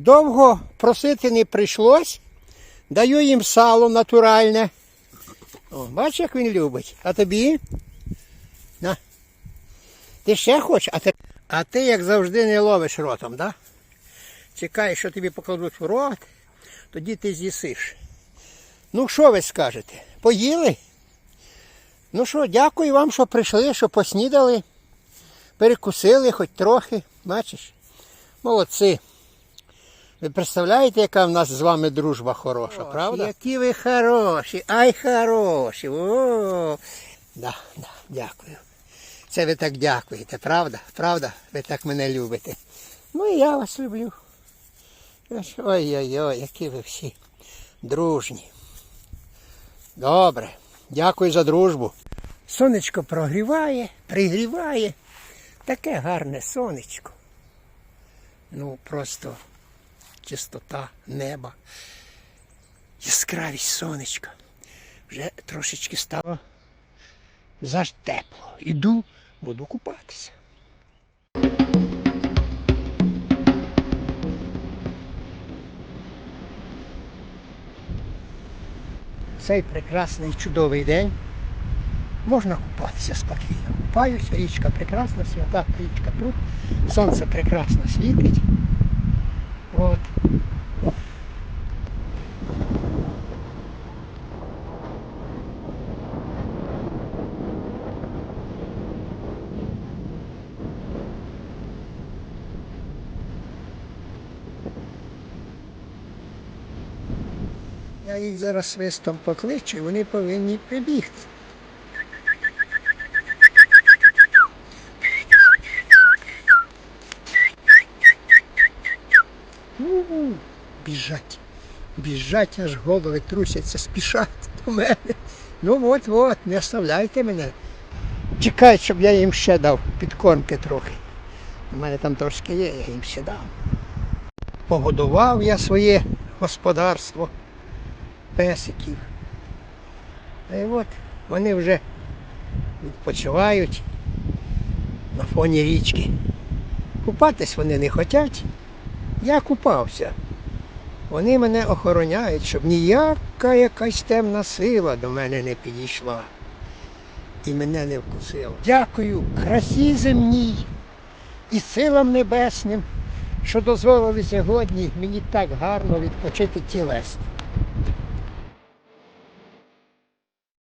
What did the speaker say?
Довго просити не прийшлось. Даю їм сало натуральне. О, бачиш, як він любить. А тобі? На. Ти ще хочеш? А ти, а ти як завжди, не ловиш ротом, да? Чекаєш, що тобі покладуть в рот, тоді ти з'їсиш. Ну, що ви скажете? Поїли? Ну що, дякую вам, що прийшли, що поснідали, перекусили хоч трохи. Бачиш? Молодці. Ви представляєте, яка в нас з вами дружба хороша, правда? Які ви хороші, ай хороші. О, да, да, дякую. Це ви так дякуєте, правда? Правда? Ви так мене любите. Ну і я вас люблю. Ой-ой-ой, які ви всі дружні. Добре, дякую за дружбу. Сонечко прогріває, пригріває. Таке гарне сонечко. Ну, просто чистота неба, яскравість сонечка. Вже трошечки стало заж тепло. Іду, буду купатися. Цей прекрасний чудовий день можна купатися спокійно. Купаюсь, річка прекрасна, свята річка тут, сонце прекрасно світить. От. Я їх зараз свистом покличу, і вони повинні прибігти. У-у, Біжать. Біжать, аж голови трусяться, спішать до мене. Ну от от, не оставляйте мене. Чекають, щоб я їм ще дав підкормки трохи. У мене там трошки є, я їм ще дам. Погодував я своє господарство песиків. І от вони вже відпочивають на фоні річки. Купатись вони не хочуть. Я купався. Вони мене охороняють, щоб ніяка якась темна сила до мене не підійшла і мене не вкусила. Дякую красі земній і силам небесним, що дозволили сьогодні мені так гарно відпочити тілесно.